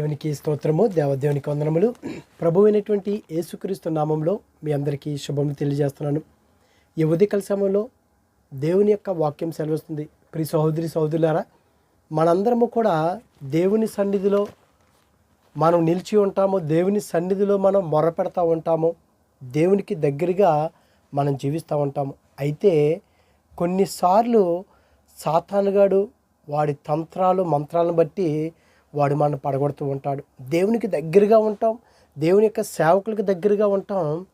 దేవునికి స్తోత్రము దేవదేవునికి వందనములు. ప్రభు అయినటువంటి యేసుక్రీస్తు నామంలో మీ అందరికీ శుభములు తెలియజేస్తున్నాను. ఈ ఉదయకాల సమయంలో దేవుని యొక్క వాక్యం సెలవిస్తుంది. ప్రి సహోదరి సహోదరులారా మనందరము కూడా దేవుని సన్నిధిలో మనం నిలిచి ఉంటాము దేవుని సన్నిధిలో మనం మొరపెడతా ఉంటాము దేవునికి దగ్గరగా మనం జీవిస్తూ ఉంటాము. అయితే కొన్నిసార్లు సాతానుగాడు వాడి తంత్రాలు మంత్రాలను బట్టి వాడు మనం పడగొడుతూ ఉంటాడు. దేవునికి దగ్గరగా ఉంటాం దేవుని యొక్క సేవకులకు దగ్గరగా ఉంటాం.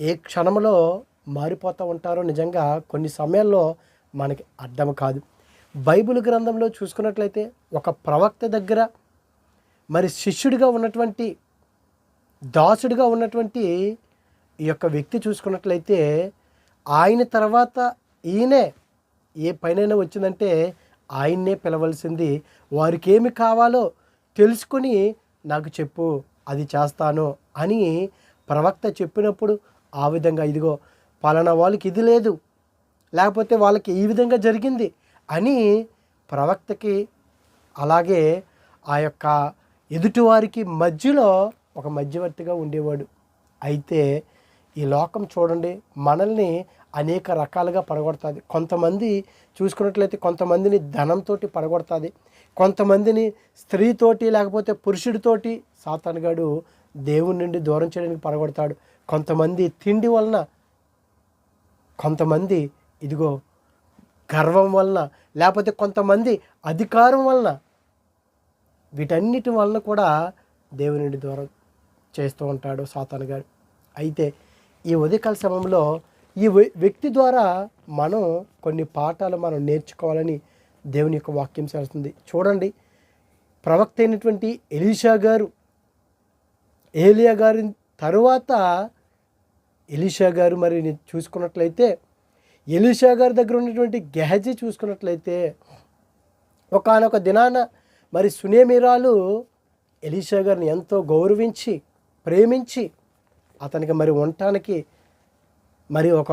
ఏ క్షణంలో మారిపోతూ ఉంటారో నిజంగా కొన్ని సమయాల్లో మనకి అర్థం కాదు. బైబిల్ గ్రంథంలో చూసుకున్నట్లయితే ఒక ప్రవక్త దగ్గర మరి శిష్యుడిగా ఉన్నటువంటి దాసుడిగా ఉన్నటువంటి ఈ యొక్క వ్యక్తి చూసుకున్నట్లయితే ఆయన తర్వాత ఈయనే ఏ పైన వచ్చిందంటే ఆయన్నే పిలవలసింది. వారికి ఏమి కావాలో తెలుసుకొని నాకు చెప్పు అది చేస్తాను అని ప్రవక్త చెప్పినప్పుడు ఆ విధంగా ఇదిగో పలానా వాళ్ళకి ఇది లేదు లేకపోతే వాళ్ళకి ఈ విధంగా జరిగింది అని ప్రవక్తకి అలాగే ఆ యొక్క ఎదుటివారికి మధ్యలో ఒక మధ్యవర్తిగా ఉండేవాడు. అయితే ఈ లోకం చూడండి మనల్ని అనేక రకాలుగా పడగొడుతుంది. కొంతమంది చూసుకున్నట్లయితే కొంతమందిని ధనంతో పడగొడుతుంది. కొంతమందిని స్త్రీతోటి లేకపోతే పురుషుడితోటి సాతానుగాడు దేవుని నుండి దూరం చేయడానికి పడగొడతాడు. కొంతమంది తిండి వలన కొంతమంది ఇదిగో గర్వం వలన లేకపోతే కొంతమంది అధికారం వలన వీటన్నిటి వలన కూడా దేవుని నుండి దూరం చేస్తూ ఉంటాడు సాతానగారు అయితే ఈ ఉదయకాల సమయంలో ఈ వ్య- వ్యక్తి ద్వారా మనం కొన్ని పాఠాలు మనం నేర్చుకోవాలని దేవుని యొక్క వాక్యం చేస్తుంది చూడండి ప్రవక్త అయినటువంటి ఎలీషా గారు ఏలియా గారి తరువాత ఎలీషా గారు మరి చూసుకున్నట్లయితే ఎలీషా గారి దగ్గర ఉన్నటువంటి గెహజీ చూసుకున్నట్లయితే ఒకానొక దినాన మరి సునేమిరాలు ఎలీషా గారిని ఎంతో గౌరవించి ప్రేమించి అతనికి మరి ఉండటానికి మరి ఒక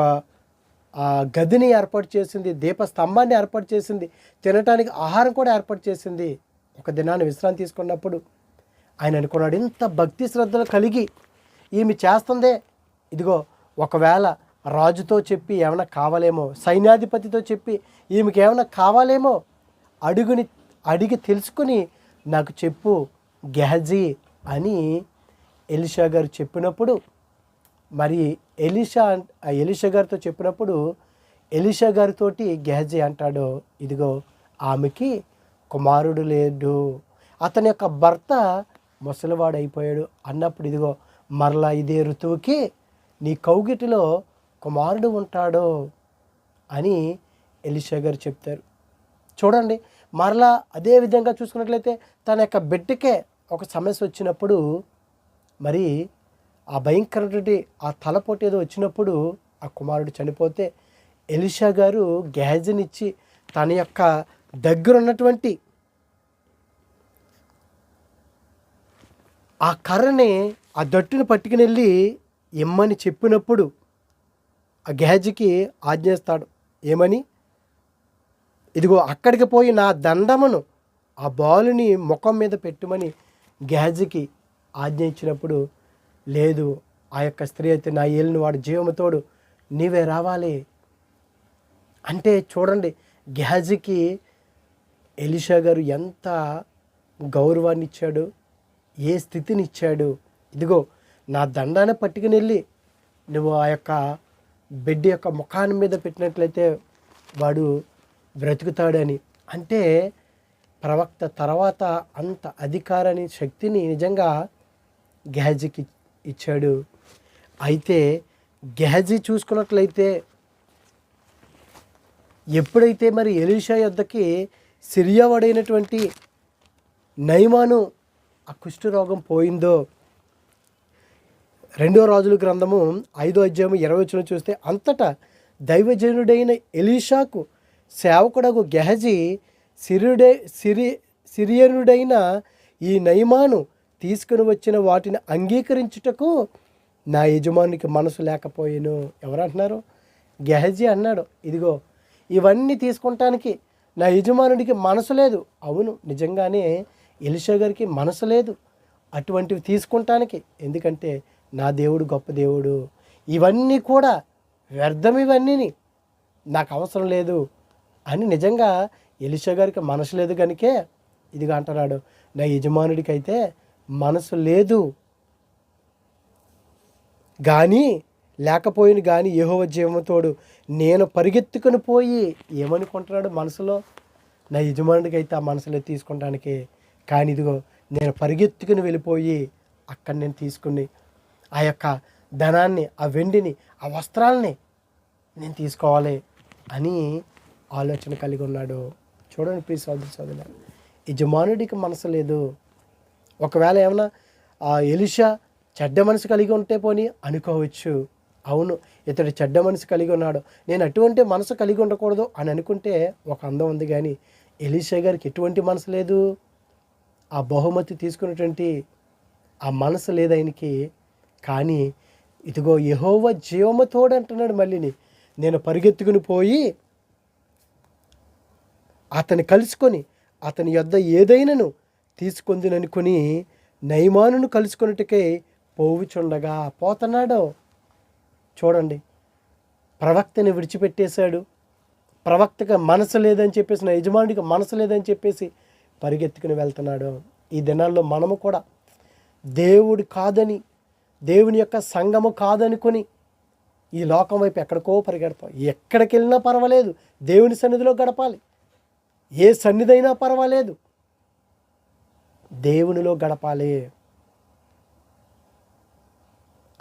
ఆ, గదిని ఏర్పాటు చేసింది దీపస్తంభాన్ని ఏర్పాటు చేసింది తినటానికి ఆహారం కూడా ఏర్పాటు చేసింది. ఒక దినాన్ని విశ్రాంతి తీసుకున్నప్పుడు ఆయన అనుకున్నాడు ఇంత భక్తి శ్రద్ధలు కలిగి ఈమె చేస్తుందే. ఇదిగో ఒకవేళ రాజుతో చెప్పి ఏమైనా కావాలేమో సైన్యాధిపతితో చెప్పి ఈమెకి ఏమైనా కావాలేమో అడుగుని అడిగి తెలుసుకుని నాకు చెప్పు గెహజీ అని ఎలిషా గారు చెప్పినప్పుడు మరి ఎలిషా ఆ ఎలిషా గారితో చెప్పినప్పుడు ఎలిషా గారితోటి గెహజీ అంటాడు ఇదిగో ఆమెకి కుమారుడు లేడు. అతని యొక్క భర్త ముసలివాడు అయిపోయాడు అన్నప్పుడు ఇదిగో మరలా ఇదే ఋతువుకి నీ కౌగిటిలో కుమారుడు ఉంటాడు అని ఎలిషా గారు చెప్తారు. చూడండి మరలా అదే విధంగా చూసుకున్నట్లయితే తన యొక్క బిడ్డకే ఒక సమస్య వచ్చినప్పుడు మరి ఆ భయంకరటువంటి ఆ తలపోటు ఏదో వచ్చినప్పుడు ఆ కుమారుడు చనిపోతే ఎలిషా గారు గ్యాజనిచ్చి తన యొక్క దగ్గర ఉన్నటువంటి ఆ కర్రని ఆ దట్టుని పట్టుకుని వెళ్ళి ఇమ్మని చెప్పినప్పుడు ఆ గ్యాజ్కి ఆజ్ఞేస్తాడు. ఏమని? ఇదిగో అక్కడికి పోయి నా దండమును ఆ బాలుని ముఖం మీద పెట్టుమని గ్యాజ్కి ఆజ్ఞ ఇచ్చినప్పుడు లేదు ఆ యొక్క స్త్రీ అయితే నా ఏలిని వాడు జీవముతోడు నీవే రావాలి. అంటే చూడండి గ్యాజ్కి ఎలిషా గారు ఎంత గౌరవాన్ని ఇచ్చాడు ఏ స్థితిని ఇచ్చాడు. ఇదిగో నా దండాన్ని పట్టుకుని వెళ్ళి నువ్వు ఆ యొక్క బిడ్డ యొక్క ముఖాన్ని మీద పెట్టినట్లయితే వాడు బ్రతుకుతాడని. అంటే ప్రవక్త తర్వాత అంత అధికారాన్ని శక్తిని నిజంగా గెహజీకి ఇచ్చాడు. అయితే గెహజీ చూసుకున్నట్లయితే ఎప్పుడైతే మరి ఎలీషా యొద్దకి సిరియావాడైనటువంటి నైమాను ఆ కుష్ఠరోగం పోయిందో రెండో రాజుల గ్రంథము ఐదో అధ్యాయం ఇరవై వచ్చిన చూస్తే అంతటా దైవజనుడైన ఎలీషాకు సేవకుడకు గెహజీ సిరుడే సిరి సిరియనుడైన ఈ నయమాను తీసుకుని వచ్చిన వాటిని అంగీకరించుటకు నా యజమానికి మనసు లేకపోయాను. ఎవరంటున్నారు? గెహజీ అన్నాడు. ఇదిగో ఇవన్నీ తీసుకుంటానికి నా యజమానుడికి మనసు లేదు. అవును నిజంగానే ఎలిషా గారికి మనసు లేదు అటువంటివి తీసుకుంటానికి. ఎందుకంటే నా దేవుడు గొప్ప దేవుడు. ఇవన్నీ కూడా వ్యర్థం ఇవన్నీని. నాకు అవసరం లేదు అని నిజంగా ఎలిషా గారికి మనసు లేదు కనుకే ఇదిగా అంటున్నాడు. నా యజమానుడికి అయితే మనసు లేదు. కానీ లేకపోయిన కానీ యెహోవా జీవముతోడు నేను పరిగెత్తుకుని పోయి ఏమనుకుంటున్నాడు మనసులో? నా యజమానుడికి అయితే ఆ మనసులో తీసుకుంటానికి కానీ ఇదిగో నేను పరిగెత్తుకుని వెళ్ళిపోయి అక్కడ నేను తీసుకుని ఆ యొక్క ధనాన్ని ఆ వెండిని ఆ వస్త్రాలని నేను తీసుకోవాలి అని ఆలోచన కలిగి ఉన్నాడు. చూడండి ప్లీజ్ సోదరి సోదరి యజమానుడికి మనసు లేదు. ఒకవేళ ఏమైనా ఆ ఎలిషా చెడ్డ మనసు కలిగి ఉంటే పోని అనుకోవచ్చు. అవును ఇతడు చెడ్డ మనసు కలిగి ఉన్నాడు. నేను అటువంటి మనసు కలిగి ఉండకూడదు అని అనుకుంటే ఒక అందం ఉంది కానీ ఎలీషా గారికి ఎటువంటి మనసు లేదు? ఆ బహుమతి తీసుకున్నటువంటి ఆ మనసు లేదు ఆయనకి. కానీ ఇదిగో యహోవ జీవముతోడు అంటున్నాడు మళ్ళీని. నేను పరిగెత్తుకుని పోయి అతను కలుసుకొని అతని యొద్ద ఏదైనాను తీసుకొందిననుకొని నయమానును కలుసుకున్నట్టుకే పోవుచుండగా పోతున్నాడు. చూడండి ప్రవక్తని విడిచిపెట్టేశాడు. ప్రవక్తగా మనసు లేదని చెప్పేసి నా యజమానుడికి మనసు లేదని చెప్పేసి పరిగెత్తుకుని వెళ్తున్నాడు. ఈ దినాల్లో మనము కూడా దేవుడు కాదని దేవుని యొక్క సంగము కాదనుకొని ఈ లోకం వైపు ఎక్కడికో పరిగెడతాం. ఎక్కడికి వెళ్ళినా పర్వాలేదు దేవుని సన్నిధిలో గడపాలి. ఏ సన్నిధైనా పర్వాలేదు. దేవునిలో గడపాలి.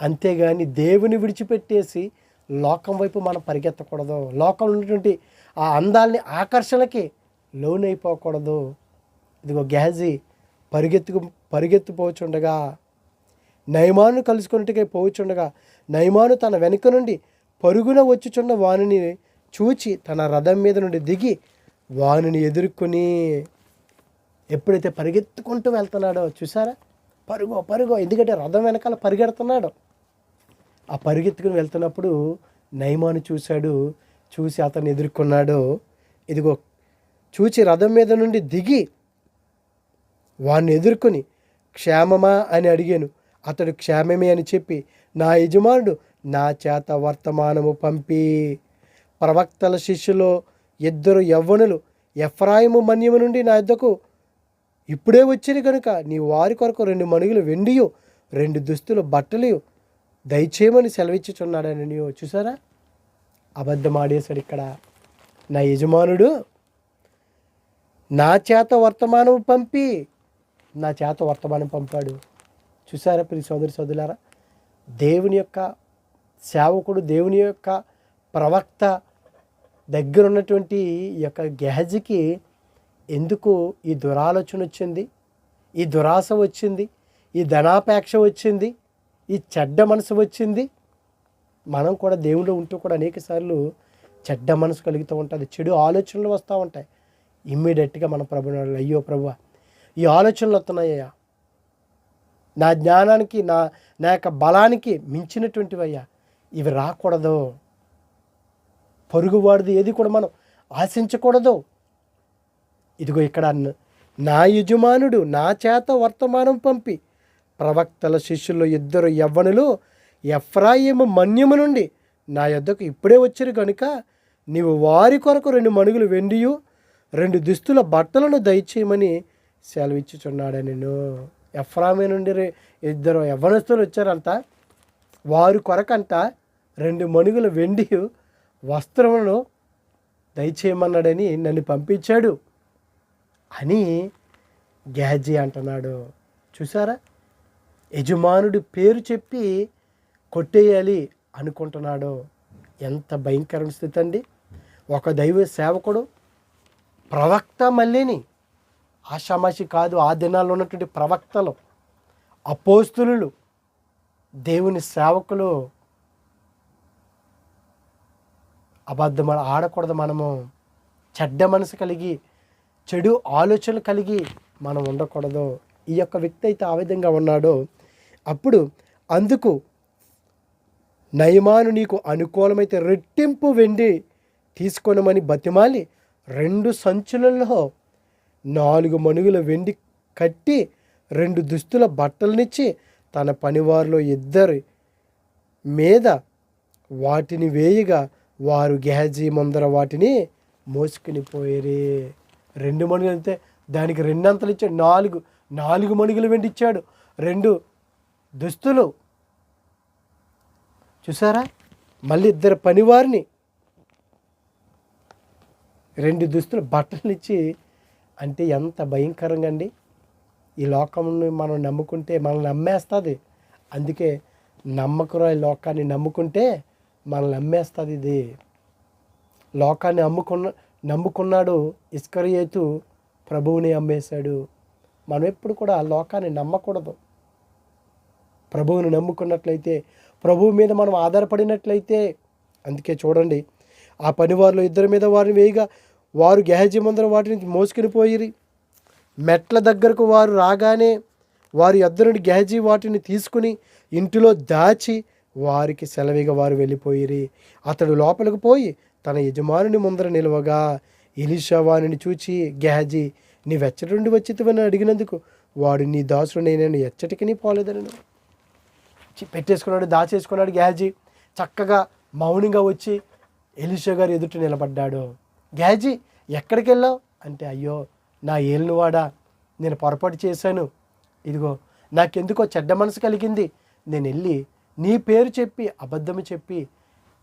అంతేగాని దేవుని విడిచిపెట్టేసి లోకం వైపు మనం పరిగెత్తకూడదు. లోకంలో ఉన్నటువంటి ఆ అందాల్ని ఆకర్షణకి లోనైపోకూడదు. ఇదిగో గ్యాజీ పరిగెత్తుకు పరిగెత్తిపోచుండగా నయమాను కలుసుకున్నట్టుగా పోవచ్చుండగా నయమాను తన వెనుక నుండి పరుగున వచ్చుచున్న వానిని చూచి తన రథం మీద నుండి దిగి వానిని ఎదుర్కొని ఎప్పుడైతే పరిగెత్తుకుంటూ వెళ్తున్నాడో చూసారా? పరుగో పరుగో. ఎందుకంటే రథం వెనకాల పరిగెడుతున్నాడు. ఆ పరిగెత్తుకుని వెళ్తున్నప్పుడు నయమాను చూశాడు. చూసి అతన్ని ఎదుర్కొన్నాడు. ఇదిగో చూచి రథం మీద నుండి దిగి వాణ్ణి ఎదుర్కొని క్షేమమా అని అడిగాను. అతడు క్షేమమే అని చెప్పి నా యజమానుడు నా చేత వర్తమానము పంపి. ప్రవక్తల శిష్యులో ఇద్దరు యవ్వనులు ఎఫ్రాయిము మన్యము నుండి నా ఇద్దకు ఇప్పుడే వచ్చిన కనుక నీ వారి కొరకు రెండు మణుగులు వెండియు రెండు దుస్తులు బట్టలు దయచేయమని సెలవిచ్చుచున్నాడని నీవు చూసారా? అబద్ధం ఆడేశాడు ఇక్కడ నా యజమానుడు. నా చేత వర్తమానం పంపి నా చేత వర్తమానం పంపాడు. చూసారా ప్రియ సోదరి సోదరులారా? దేవుని యొక్క సేవకుడు దేవుని యొక్క ప్రవక్త దగ్గర ఉన్నటువంటి ఈ యొక్క గ్యాజ్కి ఎందుకు ఈ దురాలోచన వచ్చింది? ఈ దురాశ వచ్చింది? ఈ ధనాపేక్ష వచ్చింది? ఈ చెడ్డ మనసు వచ్చింది? మనం కూడా దేవుడు ఉంటూ కూడా అనేక సార్లు చెడ్డ మనసు కలుగుతూ ఉంటుంది. చెడు ఆలోచనలు వస్తూ ఉంటాయి. ఇమ్మీడియట్గా మన ప్రభు అయ్యో ప్రభు ఈ ఆలోచనలు వస్తున్నాయ్యా. నా జ్ఞానానికి నా నా యొక్క బలానికి మించినటువంటివి అయ్యా ఇవి రాకూడదు. పొరుగువాడిది ఏది కూడా మనం ఆశించకూడదు. ఇదిగో ఇక్కడ అన్న- నా యజమానుడు నా చేత వర్తమానం పంపి ప్రవక్తల శిష్యులు ఇద్దరు యవ్వనులు ఎఫ్రాయిము మన్యము నుండి నా యొద్దకు ఇప్పుడే వచ్చారు కనుక నీవు వారి కొరకు రెండు మణుగులు వెండియు రెండు దుస్తుల బట్టలను దయచేయమని సెలవిచ్చుచున్నాడు నేను ఎఫ్రామే నుండి ఇద్దరు యవ్వనస్తులు వచ్చారంట. వారి కొరకంట రెండు మణుగుల వెండి వస్త్రములను దయచేయమన్నాడని నన్ను పంపించాడు. అని గ్యాజీ అంటున్నాడు. చూసారా యజమానుడి పేరు చెప్పి కొట్టేయాలి అనుకుంటున్నాడు. ఎంత భయంకరమైన స్థితి అండి. ఒక దైవ సేవకుడు ప్రవక్త మళ్ళీని ఆషామాషి కాదు ఆ దినాల్లో ఉన్నటువంటి ప్రవక్తలు అపోస్తులు దేవుని సేవకులు అబద్ధం ఆడకూడదు మనము చెడ్డ మనసు కలిగి చెడు ఆలోచనలు కలిగి మనం ఉండకూడదు. ఈ యొక్క వ్యక్తి అయితే ఆ విధంగా ఉన్నాడో. అప్పుడు అందుకు నయమాను నీకు అనుకూలమైతే రెట్టింపు వెండి తీసుకొనమని బతిమాలి. రెండు సంచులలో నాలుగు మణుగుల వెండి కట్టి రెండు దుస్తుల బట్టలనిచ్చి తన పనివారిలో ఇద్దరి మీద వాటిని వేయగా వారు గ్యాజీ ముందర వాటిని మోసుకుని పోయేరే. రెండు మణుగులు అంతే. దానికి రెండంతలు ఇచ్చాడు. నాలుగు నాలుగు మణుగులు వెండి ఇచ్చాడు. రెండు దుస్తులు. చూసారా? మళ్ళీ ఇద్దరు పనివారిని రెండు దుస్తులు బట్టలు ఇచ్చి అంటే ఎంత భయంకరంగా అండి. ఈ లోకంని మనం నమ్ముకుంటే మనల్ని నమ్మేస్తుంది. అందుకే నమ్మకురా ఈ లోకాన్ని నమ్ముకుంటే మనల్ని నమ్మేస్తుంది ఇది. లోకాన్ని అమ్ముకున్న నమ్ముకున్నాడు ఇస్కరియేతు ప్రభువుని అమ్మేశాడు. మనం ఎప్పుడు కూడా ఆ లోకాన్ని నమ్మకూడదు. ప్రభువుని నమ్ముకున్నట్లయితే ప్రభువు మీద మనం ఆధారపడినట్లయితే అందుకే చూడండి ఆ పనివారిలో ఇద్దరి మీద వారిని వేయగా వారు గెహజీ ముందర వాటిని మోసుకుని పోయిరి. మెట్ల దగ్గరకు వారు రాగానే వారి ఇద్దరు నుండి గెహజీ వాటిని తీసుకుని ఇంటిలో దాచి వారికి సెలవిగా వారు వెళ్ళిపోయిరి. అతడు లోపలికి పోయి తన యజమానుని ముందర నిలవగా ఎలిషా చూచి గెహజీ నీ వెచ్చటి నుండి వచ్చితివని అడిగినందుకు వాడు నీ దాసుడు నేను ఎచ్చటికి నీ పోలేదనను. పెట్టేసుకున్నాడు దాచేసుకున్నాడు గ్యాజీ చక్కగా మౌనంగా వచ్చి ఎలిషా గారు ఎదుట నిలబడ్డాడు. గ్యాజీ ఎక్కడికి వెళ్ళావు? అంటే అయ్యో నా ఏలినవాడా నేను పొరపాటు చేశాను. ఇదిగో నాకెందుకో చెడ్డ మనసు కలిగింది. నేను వెళ్ళి నీ పేరు చెప్పి అబద్ధము చెప్పి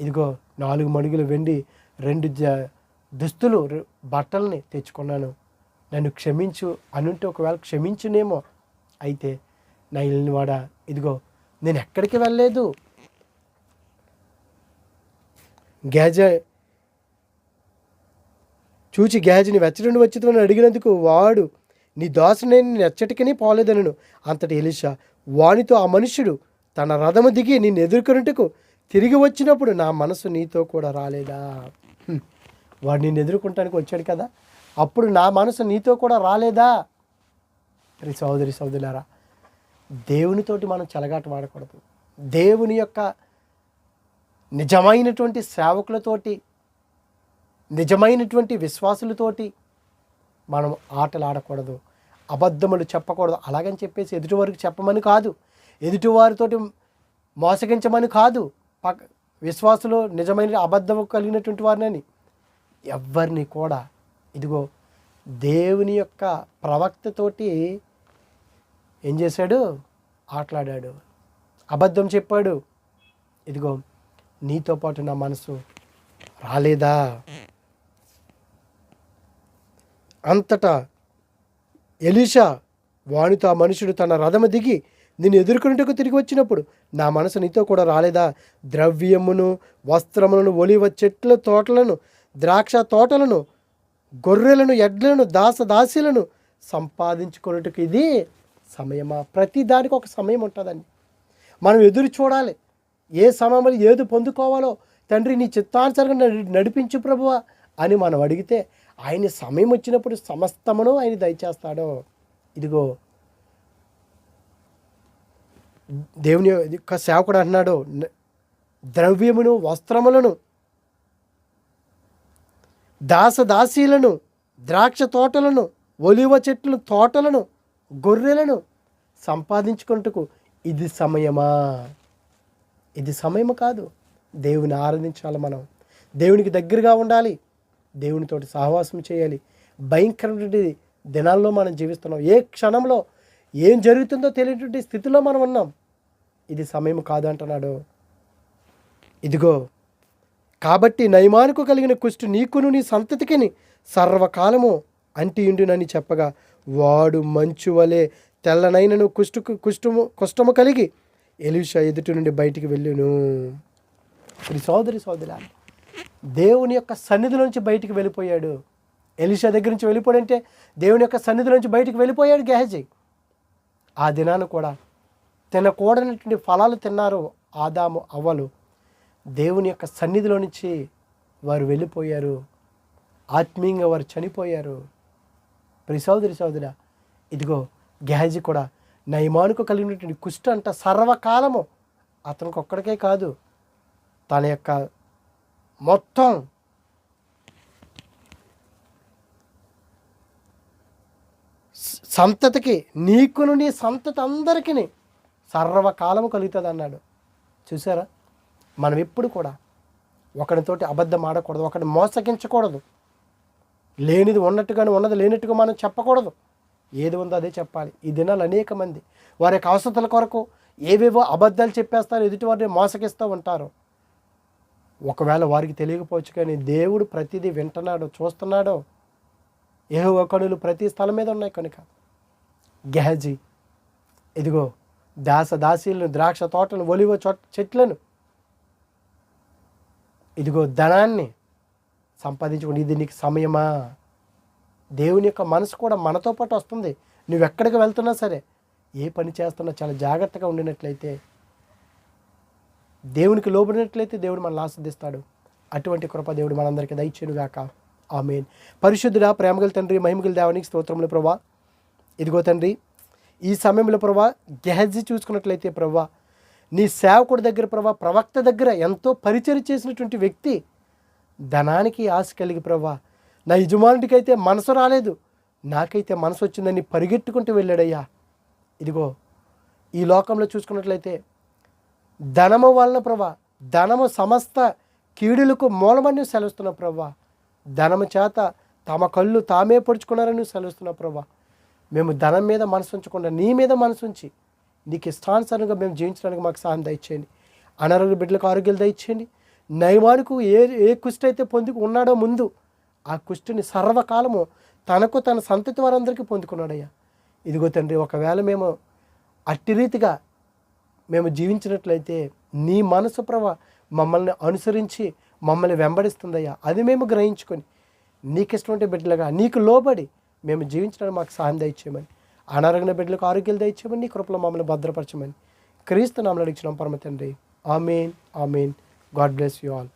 ఇదిగో నాలుగు మడుగులు వెండి రెండు జ దుస్తులు బట్టల్ని తెచ్చుకున్నాను. నన్ను క్షమించు అనుంటే ఒకవేళ క్షమించునేమో. అయితే నా ఇల్లువాడా ఇదిగో నేను ఎక్కడికి వెళ్ళలేదు. గ్యాజ చూచి గ్యాజ్ని వెచ్చడం వచ్చిందని అడిగినందుకు వాడు నీ దోసనే నేను ఎచ్చటికని పోలేదనను. అంతటి ఎలిషా వానితో ఆ మనుష్యుడు తన రథము దిగి నిన్ను ఎదుర్కొనుటకు తిరిగి వచ్చినప్పుడు నా మనసు నీతో కూడా రాలేదా? వాడు నిన్ను ఎదుర్కొంటానికి వచ్చాడు కదా. అప్పుడు నా మనసు నీతో కూడా రాలేదా? రే సోదరి సోదరులారా దేవునితోటి మనం చెలగాట వాడకూడదు. దేవుని యొక్క నిజమైనటువంటి సేవకులతోటి నిజమైనటువంటి విశ్వాసులతోటి మనం ఆటలు ఆడకూడదు అబద్ధములు చెప్పకూడదు. అలాగని చెప్పేసి ఎదుటివారికి చెప్పమని కాదు. ఎదుటివారితోటి మోసగించమని కాదు. విశ్వాసులు నిజమైన అబద్ధం కలిగినటువంటి వారిని ఎవరిని కూడా ఇదిగో దేవుని యొక్క ప్రవక్తతోటి ఏం చేశాడు? ఆటలాడాడు. అబద్ధం చెప్పాడు. ఇదిగో నీతో పాటు నా మనసు రాలేదా? అంతటా ఎలీషా వానితో ఆ మనుషుడు తన రథము దిగి నిన్ను ఎదుర్కొనుటకు తిరిగి వచ్చినప్పుడు నా మనసు నీతో కూడా రాలేదా? ద్రవ్యమును వస్త్రములను ఒలివ చెట్ల తోటలను ద్రాక్ష తోటలను గొర్రెలను ఎడ్లను దాసదాసీలను సంపాదించుకున్నట్టుకు ఇది సమయమా? ప్రతి దానికి ఒక సమయం ఉంటుందండి. మనం ఎదురు చూడాలి. ఏ సమయంలో ఏది పొందుకోవాలో? తండ్రి నీ చిత్తానుసారంగా నడిపించు ప్రభువా అని మనం అడిగితే ఆయన సమయం వచ్చినప్పుడు సమస్తమును ఆయన దయచేస్తాడు. ఇదిగో దేవుని యొక్క సేవకుడు అంటున్నాడు ద్రవ్యమును వస్త్రములను దాసదాసీలను ద్రాక్ష తోటలను ఒలివ చెట్లు తోటలను గొర్రెలను సంపాదించుకుంటకు ఇది సమయమా? ఇది సమయము కాదు. దేవుని ఆరాధించాలి మనం. దేవునికి దగ్గరగా ఉండాలి. దేవునితోటి సహవాసం చేయాలి. భయంకరమైన దినాల్లో మనం జీవిస్తున్నాం. ఏ క్షణంలో ఏం జరుగుతుందో తెలియనటువంటి స్థితిలో మనం ఉన్నాం. ఇది సమయం కాదంటున్నాడు. ఇదిగో కాబట్టి నయమానుకు కలిగిన కుష్టు నీకును నీ సంతతికిని సర్వకాలము అంటియుండునని చెప్పగా వాడు మంచు వలె తెల్లనైనను కుష్టుకు కుష్టము కుష్టము కలిగి ఎలీషా ఎదుటి నుండి బయటికి వెళ్ళును. ఇది సోదరి సోదరా దేవుని యొక్క సన్నిధి నుంచి బయటికి వెళ్ళిపోయాడు. ఎలిషా దగ్గర నుంచి వెళ్ళిపోయాడంటే దేవుని యొక్క సన్నిధి నుంచి బయటికి వెళ్ళిపోయాడు గెహజీ. ఆ దినాన కూడా తినకూడనటువంటి ఫలాలు తిన్నారు ఆదాము అవ్వలు దేవుని యొక్క సన్నిధిలో నుంచి వారు వెళ్ళిపోయారు. ఆత్మీయంగా వారు చనిపోయారు. ప్రి సోదరి సోదర ఇదిగో గెహజీ కూడా నయమానుకు కలిగినటువంటి కుష్ట అంట సర్వకాలము అతనికి ఒక్కడికే కాదు. తన యొక్క మొత్తం సంతతికి నీకును నీ సంతతి అందరికీ సర్వకాలము కలుగుతుంది అన్నాడు చూసారా? మనం ఎప్పుడు కూడా ఒకరితోటి అబద్ధం ఆడకూడదు ఒకరిని మోసగించకూడదు. లేనిది ఉన్నట్టుగానే ఉన్నది లేనట్టుగా మనం చెప్పకూడదు. ఏది ఉందో అదే చెప్పాలి. ఈ దినాలు అనేక మంది వారి యొక్క అవసరతల కొరకు ఏవేవో అబద్ధాలు చెప్పేస్తారు ఎదుటి వారిని మోసగిస్తూ ఉంటారు. ఒకవేళ వారికి తెలియకపోవచ్చు కానీ దేవుడు ప్రతిదీ వింటున్నాడు చూస్తున్నాడు ఏవో కనులు ప్రతి స్థలం మీద ఉన్నాయి కనుక. గెహజీ. ఇదిగో దాస దాసీలను ద్రాక్ష తోటలను ఒలివ చెట్లను. ఇదిగో ధనాన్ని సంపాదించుకుని ఇది నీకు సమయమా? దేవుని యొక్క మనసు కూడా మనతో పాటు వస్తుంది. నువ్వు ఎక్కడికి వెళ్తున్నా సరే ఏ పని చేస్తున్నా చాలా జాగ్రత్తగా ఉండినట్లయితే దేవునికి లోబడినట్లయితే దేవుడు మనల్ని ఆస్వాదిస్తాడు. అటువంటి కృప దేవుడు మనందరికీ దయచేనుగాక ఆమెన్. పరిశుద్ధుడా ప్రేమగల తండ్రి మహిమగల దేవానికి స్తోత్రములు ప్రభా ఇదిగో తండ్రి ఈ సమయంలో ప్రభా గెహజీ చూసుకున్నట్లయితే ప్రభా నీ సేవకుడి దగ్గర ప్రభా ప్రవక్త దగ్గర ఎంతో పరిచయం చేసినటువంటి వ్యక్తి ధనానికి ఆశ కలిగి ప్రభా నా యజమానుడికైతే మనసు రాలేదు నాకైతే మనసు వచ్చిందని పరిగెట్టుకుంటూ వెళ్ళాడయ్యా. ఇదిగో ఈ లోకంలో చూసుకున్నట్లయితే ధనము వలన ప్రభా ధనము సమస్త కీడులకు మూలమని సెలవుస్తున్న ప్రభా ధనము చేత తమ కళ్ళు తామే పొడుచుకున్నారని సెలవుస్తున్న ప్రభా. మేము ధనం మీద మనసు ఉంచకుండా నీ మీద మనసు ఉంచి నీకు ఇష్టానుసారంగా మేము జీవించడానికి మాకు సహాయం దయచేయండి. అనారోగ్య బిడ్డలకు ఆరోగ్యాలు దయచేయండి. నయమానికి ఏ ఏ కుష్టి అయితే పొందుకు ఉన్నాడో ముందు ఆ కుష్టిని సర్వకాలము తనకు తన సంతతి వారందరికీ పొందుకున్నాడయ్యా. ఇదిగో తండ్రి ఒకవేళ మేము అట్టి రీతిగా మేము జీవించినట్లయితే నీ మనసు ప్రభ మమ్మల్ని అనుసరించి మమ్మల్ని వెంబడిస్తుందయ్యా. అది మేము గ్రహించుకొని నీకు ఇష్టమైన బిడ్డలుగా నీకు లోబడి మేము జీవించడానికి మాకు సహాయం దయచేయమని. అనారోగ్య బిడ్డలకు ఆరోగ్యాలు దయచేయమని నీ కృపలో మమ్మల్ని భద్రపరచమని క్రీస్తు నామలు అడిగిన పరమ తండ్రి. Amen amen. God bless you all.